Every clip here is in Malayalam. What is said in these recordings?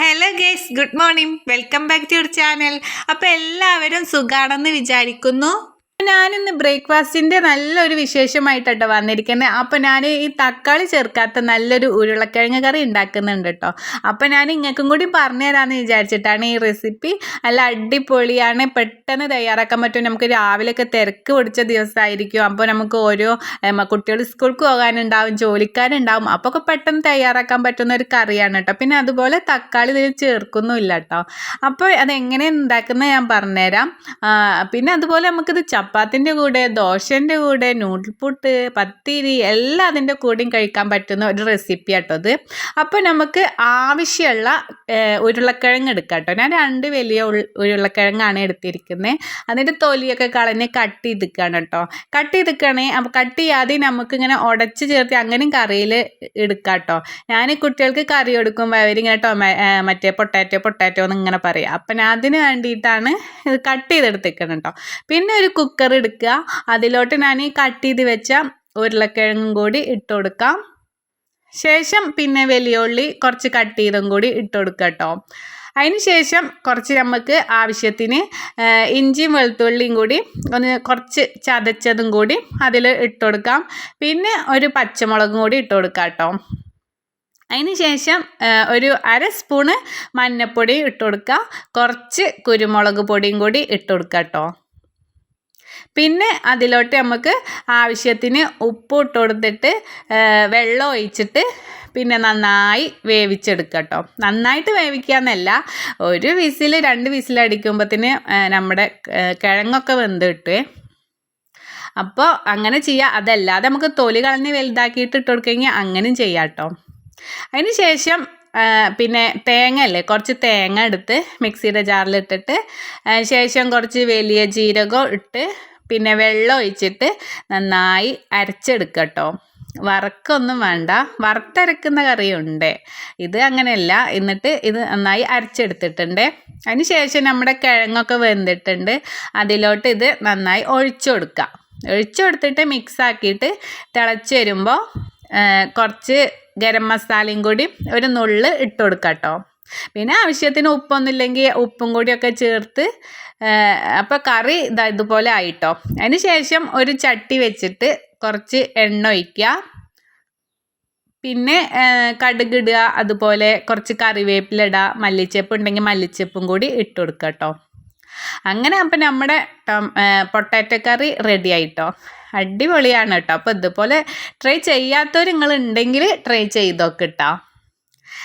Hello guys good morning welcome back to your channel അപ്പോൾ എല്ലാവരും സുഖാണെന്ന് വിചാരിക്കുന്നു. ഞാനിന്ന് ബ്രേക്ക്ഫാസ്റ്റിന്റെ നല്ലൊരു വിശേഷമായിട്ടോ വന്നിരിക്കുന്നത് അപ്പോൾ ഞാൻ ഈ തക്കാളി ചേർക്കാത്ത നല്ലൊരു ഉരുളക്കിഴങ്ങ് കറി ഉണ്ടാക്കുന്നുണ്ട് കേട്ടോ അപ്പോൾ ഞാൻ ഇങ്ങൾക്കും കൂടി പറഞ്ഞു തരാമെന്ന് വിചാരിച്ചിട്ടാണ് ഈ റെസിപ്പി. നല്ല അടിപൊളിയാണ്. പെട്ടെന്ന് തയ്യാറാക്കാൻ പറ്റും. നമുക്ക് രാവിലെയൊക്കെ തിരക്ക് പിടിച്ച ദിവസമായിരിക്കും അപ്പോൾ നമുക്ക് ഓരോ കുട്ടികൾ സ്കൂൾക്ക് പോകാനുണ്ടാവും ജോലിക്കാരുണ്ടാവും. അപ്പോൾ ഒക്കെ പെട്ടെന്ന് തയ്യാറാക്കാൻ പറ്റുന്ന ഒരു കറിയാണ് കേട്ടോ പിന്നെ അതുപോലെ തക്കാളി ഇതിൽ ചേർക്കുന്നുമില്ല കേട്ടോ അപ്പോൾ അതെങ്ങനെ ഉണ്ടാക്കുന്നത് ഞാൻ പറഞ്ഞുതരാം. പിന്നെ അതുപോലെ നമുക്കിത് ചപ്പാത്തിന്റെ കൂടെ ദോശന്റെ കൂടെ നൂഡിൽ പുട്ട് പത്തിരി എല്ലാം അതിന്റെ കൂടെയും കഴിക്കാൻ പറ്റുന്ന ഒരു റെസിപ്പി ആട്ടോ അത് അപ്പോൾ നമുക്ക് ആവശ്യമുള്ള ഉരുളക്കിഴങ്ങ് എടുക്കാം കേട്ടോ. ഞാൻ രണ്ട് വലിയ ഉരുളക്കിഴങ്ങാണ് എടുത്തിരിക്കുന്നത്. അതിന്റെ തൊലിയൊക്കെ കളഞ്ഞ് കട്ട് ചെയ്തിക്കാണ് കേട്ടോ. കട്ട് അപ്പോൾ കട്ട് ചെയ്യാതെ നമുക്കിങ്ങനെ ഉടച്ച് ചേർത്ത് അങ്ങനെയും കറിയിൽ എടുക്കാം കേട്ടോ. ഞാൻ കുട്ടികൾക്ക് കറി കൊടുക്കുമ്പോൾ അവരിങ്ങനെ ടൊമാ മറ്റേ പൊട്ടാറ്റോ പൊട്ടാറ്റോ എന്ന് ഇങ്ങനെ പറയാം. അപ്പം ഞാൻ അതിന് വേണ്ടിയിട്ടാണ് ഇത് കട്ട് ചെയ്തെടുത്തേക്കണം കേട്ടോ. പിന്നെ ഒരു കുക്ക് കുക്കർ എടുക്കുക. അതിലോട്ട് ഞാൻ ഈ കട്ട് ചെയ്ത് വെച്ച ഉരുളക്കിഴങ്ങും കൂടി ഇട്ട് കൊടുക്കാം. ശേഷം പിന്നെ വലിയ ഉള്ളി കുറച്ച് കട്ട് ചെയ്തും കൂടി ഇട്ട് കൊടുക്കുക കേട്ടോ അതിന് ശേഷം കുറച്ച് നമുക്ക് ആവശ്യത്തിന് ഇഞ്ചിയും വെളുത്തുള്ളിയും കൂടി ഒന്ന് കുറച്ച് ചതച്ചതും കൂടി അതിൽ ഇട്ട് കൊടുക്കാം. പിന്നെ ഒരു പച്ചമുളകും കൂടി ഇട്ട് കൊടുക്കാം കേട്ടോ അതിന് ശേഷം ഒരു അര സ്പൂണ് മഞ്ഞൾപ്പൊടി ഇട്ട് കൊടുക്കുക. കുറച്ച് കുരുമുളക് പൊടിയും കൂടി ഇട്ട് കൊടുക്കുക കേട്ടോ പിന്നെ അതിലോട്ട് നമുക്ക് ആവശ്യത്തിന് ഉപ്പ് ഇട്ട് കൊടുത്തിട്ട് വെള്ളം ഒഴിച്ചിട്ട് പിന്നെ നന്നായി വേവിച്ചെടുക്കുക കേട്ടോ നന്നായിട്ട് വേവിക്കുക എന്നല്ല ഒരു വിസിൽ രണ്ട് വിസിൽ അടിക്കുമ്പോഴത്തേന് നമ്മുടെ കിഴങ്ങൊക്കെ വെന്തിട്ട് അപ്പോൾ അങ്ങനെ ചെയ്യുക അതല്ലാതെ നമുക്ക് തൊലി കളഞ്ഞ് വലുതാക്കിയിട്ട് ഇട്ട് കൊടുക്കുകയെങ്കിൽ അങ്ങനെയും ചെയ്യാം കേട്ടോ അതിന് ശേഷം പിന്നെ തേങ്ങ അല്ലേ കുറച്ച് തേങ്ങ എടുത്ത് മിക്സിയുടെ ജാറിലിട്ടിട്ട് ശേഷം കുറച്ച് വലിയ ജീരകം ഇട്ട് പിന്നെ വെള്ളം ഒഴിച്ചിട്ട് നന്നായി അരച്ചെടുക്കുക കേട്ടോ വറക്കൊന്നും വേണ്ട. വറുത്തരക്കുന്ന കറിയുണ്ട്. ഇത് അങ്ങനെയല്ല. എന്നിട്ട് ഇത് നന്നായി അരച്ചെടുത്തിട്ടുണ്ട്. അതിന് ശേഷം നമ്മുടെ കിഴങ്ങൊക്കെ വെന്തിട്ടുണ്ട്. അതിലോട്ട് ഇത് നന്നായി ഒഴിച്ചു കൊടുക്കുക. ഒഴിച്ചു കൊടുത്തിട്ട് മിക്സ് ആക്കിയിട്ട് തിളച്ച് വരുമ്പോൾ കുറച്ച് ഗരം മസാലയും കൂടി ഒരു നുള്ള് ഇട്ട് കൊടുക്കാം കേട്ടോ പിന്നെ ആവശ്യത്തിന് ഉപ്പൊന്നുമില്ലെങ്കിൽ ഉപ്പും കൂടിയൊക്കെ ചേർത്ത് അപ്പോൾ കറി ഇതാ ഇതുപോലെ ആയിട്ടോ. അതിന് ശേഷം ഒരു ചട്ടി വെച്ചിട്ട് കുറച്ച് എണ്ണ ഒഴിക്കുക. പിന്നെ കടുക് ഇടുക അതുപോലെ കുറച്ച് കറിവേപ്പില ഇടുക മല്ലിച്ചപ്പ് ഉണ്ടെങ്കിൽ മല്ലിച്ചപ്പും കൂടി ഇട്ട് കൊടുക്കുക കേട്ടോ. അങ്ങനെ അപ്പം നമ്മുടെ പൊട്ടാറ്റോ കറി റെഡി ആയിട്ടോ. അടിപൊളിയാണ് കേട്ടോ. അപ്പോൾ ഇതുപോലെ ട്രൈ ചെയ്യാത്തവർ നിങ്ങൾ ഉണ്ടെങ്കിൽ ട്രൈ ചെയ്തോക്കെ കേട്ടോ.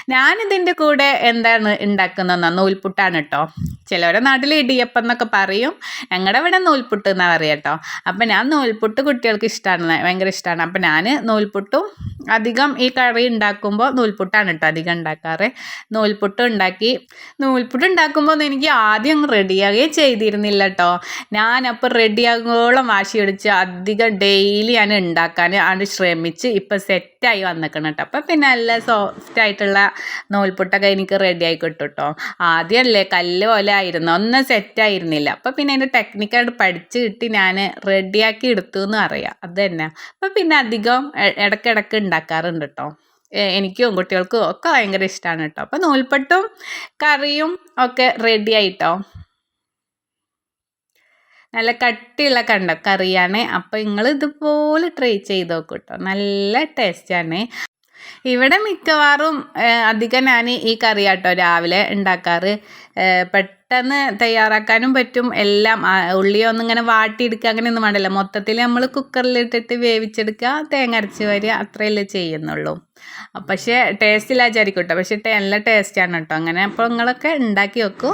ഞാനിതിന്റെ കൂടെ എന്താണ് ഉണ്ടാക്കുന്നതെന്നാ നൂൽപുട്ടാണ് കേട്ടോ. ചിലവരുടെ നാട്ടിൽ ഇടിയപ്പം എന്നൊക്കെ പറയും. ഞങ്ങളുടെ ഇവിടെ നൂൽപുട്ട് എന്നാണ് പറയുക കേട്ടോ അപ്പം ഞാൻ നൂൽപുട്ട് കുട്ടികൾക്ക് ഇഷ്ടമാണ് ഭയങ്കര ഇഷ്ടമാണ് അപ്പം ഞാൻ നൂൽപുട്ടും അധികം ഈ കറി ഉണ്ടാക്കുമ്പോൾ നൂൽപുട്ടാണ് കേട്ടോ അധികം ഉണ്ടാക്കാറ്. നൂൽപുട്ട് ഉണ്ടാക്കി നൂൽപുട്ട് ഉണ്ടാക്കുമ്പോൾ എനിക്ക് ആദ്യം റെഡിയാകുകയും ചെയ്തിരുന്നില്ല കേട്ടോ ഞാനപ്പോൾ റെഡിയാകുമ്പോളം വാശി പിടിച്ച് അധികം ഡെയിലി ഞാൻ ഉണ്ടാക്കാൻ ആണ് ശ്രമിച്ച് ഇപ്പം സെറ്റായി വന്നിക്കണം കേട്ടോ അപ്പം പിന്നെ നല്ല സോഫ്റ്റ് ആയിട്ടുള്ള നൂൽപുട്ടൊക്കെ എനിക്ക് റെഡിയായി കിട്ടും കേട്ടോ ആദ്യമല്ലേ കല്ല് പോലെ ആയിരുന്നു. ഒന്നും സെറ്റായിരുന്നില്ല അപ്പം പിന്നെ അതിന്റെ ടെക്നിക്കായിട്ട് പഠിച്ച് കിട്ടി ഞാൻ റെഡിയാക്കി എടുത്തു എന്ന് അറിയാം. അത് തന്നെ അപ്പം പിന്നെ അധികം ഇടയ്ക്കിടയ്ക്ക് ഉണ്ടാക്കാറുണ്ട് കേട്ടോ എനിക്കും കുട്ടികൾക്കും ഒക്കെ ഭയങ്കര ഇഷ്ടമാണ് കേട്ടോ അപ്പം നൂൽപ്പട്ടും കറിയും ഒക്കെ റെഡി ആയിട്ടോ? നല്ല കട്ടിയുള്ള കണ്ടോ? കറിയാണ്. അപ്പോൾ നിങ്ങൾ ഇതുപോലെ ട്രൈ ചെയ്ത് നോക്കും കേട്ടോ നല്ല ടേസ്റ്റാണ് ഇവിടെ മിക്കവാറും അധികം ഞാൻ ഈ കറി കേട്ടോ രാവിലെ ഉണ്ടാക്കാറ്. പെട്ടെന്ന് തയ്യാറാക്കാനും പറ്റും. എല്ലാം ഉള്ളിയൊന്നും ഇങ്ങനെ വാട്ടിയെടുക്കുക അങ്ങനെയൊന്നും വേണ്ടല്ലോ. മൊത്തത്തിൽ നമ്മൾ കുക്കറിലിട്ടിട്ട് വേവിച്ചെടുക്കുക തേങ്ങ അരച്ച് വരിക അത്രയല്ലേ ചെയ്യുന്നുള്ളൂ. പക്ഷേ ടേസ്റ്റ് ഇല്ലാച്ചായിരിക്കും കേട്ടോ പക്ഷേ നല്ല ടേസ്റ്റാണ് കേട്ടോ അങ്ങനെ അപ്പോൾ നിങ്ങളൊക്കെ ഉണ്ടാക്കി വെക്കൂ.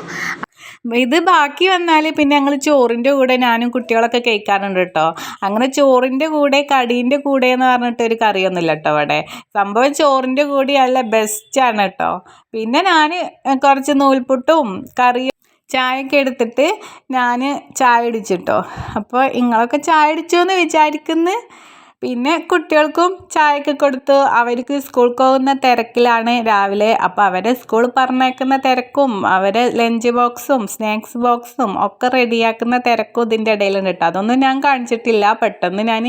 ഇത് ബാക്കി വന്നാൽ പിന്നെ ഞങ്ങൾ ചോറിന്റെ കൂടെ ഞാനും കുട്ടികളൊക്കെ കഴിക്കാറുണ്ട് കേട്ടോ. അങ്ങനെ ചോറിന്റെ കൂടെ കടീന്റെ കൂടെ എന്ന് പറഞ്ഞിട്ട് ഒരു കറിയൊന്നുമില്ല കേട്ടോ അവിടെ. സംഭവം ചോറിന്റെ കൂടിയല്ല നല്ല ബെസ്റ്റാണ് കേട്ടോ. പിന്നെ ഞാൻ കുറച്ച് നൂൽപുട്ടും കറിയും ചായയൊക്കെ എടുത്തിട്ട് ഞാൻ ചായ അടിച്ചിട്ടോ അപ്പോൾ നിങ്ങളൊക്കെ ചായ അടിച്ചു എന്ന് വിചാരിക്കുന്നു? പിന്നെ കുട്ടികൾക്കും ചായയൊക്കെ കൊടുത്തു അവർക്ക് സ്കൂളിൽ പോകുന്ന തിരക്കിലാണ് രാവിലെ. അപ്പോൾ അവരെ സ്കൂൾ പറഞ്ഞേക്കുന്ന തിരക്കും അവരെ ലഞ്ച് ബോക്സും സ്നാക്സ് ബോക്സും ഒക്കെ റെഡിയാക്കുന്ന തിരക്കും ഇതിന്റെ ഇടയിലുണ്ട് കേട്ടോ. അതൊന്നും ഞാൻ കാണിച്ചിട്ടില്ല. പെട്ടെന്ന് ഞാൻ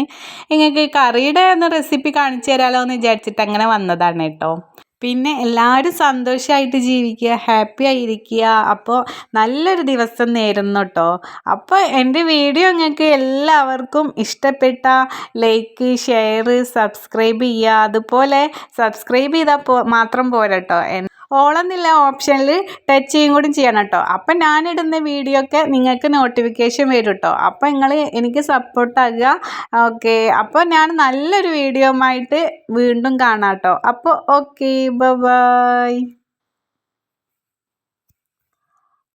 നിങ്ങൾക്ക് കറിയുടെ ഒന്ന് റെസിപ്പി കാണിച്ചു തരാമല്ലോ എന്ന് വിചാരിച്ചിട്ട് അങ്ങനെ വന്നതാണ് കേട്ടോ. പിന്നെ എല്ലാവരും സന്തോഷമായിട്ട് ജീവിക്കുക ഹാപ്പി ആയിരിക്കുക. അപ്പോൾ നല്ലൊരു ദിവസം നേരുന്നു കേട്ടോ അപ്പോൾ എന്റെ വീഡിയോ നിങ്ങൾക്ക് എല്ലാവർക്കും ഇഷ്ടപ്പെട്ട ലൈക്ക് ഷെയർ സബ്സ്ക്രൈബ് ചെയ്യുക. അതുപോലെ സബ്സ്ക്രൈബ് ചെയ്താൽ മാത്രം പോരാ കേട്ടോ ഓളെന്നില്ല ഓപ്ഷനിൽ ടച്ച് ചെയ്യും കൂടി ചെയ്യണം കേട്ടോ അപ്പം ഞാനിടുന്ന വീഡിയോ ഒക്കെ നിങ്ങൾക്ക് നോട്ടിഫിക്കേഷൻ വരും കേട്ടോ അപ്പം നിങ്ങൾ എനിക്ക് സപ്പോർട്ടാകുക ഓക്കെ അപ്പോൾ ഞാൻ നല്ലൊരു വീഡിയോ ആയിട്ട് വീണ്ടും കാണാം കേട്ടോ അപ്പോൾ ഓക്കെ ബൈ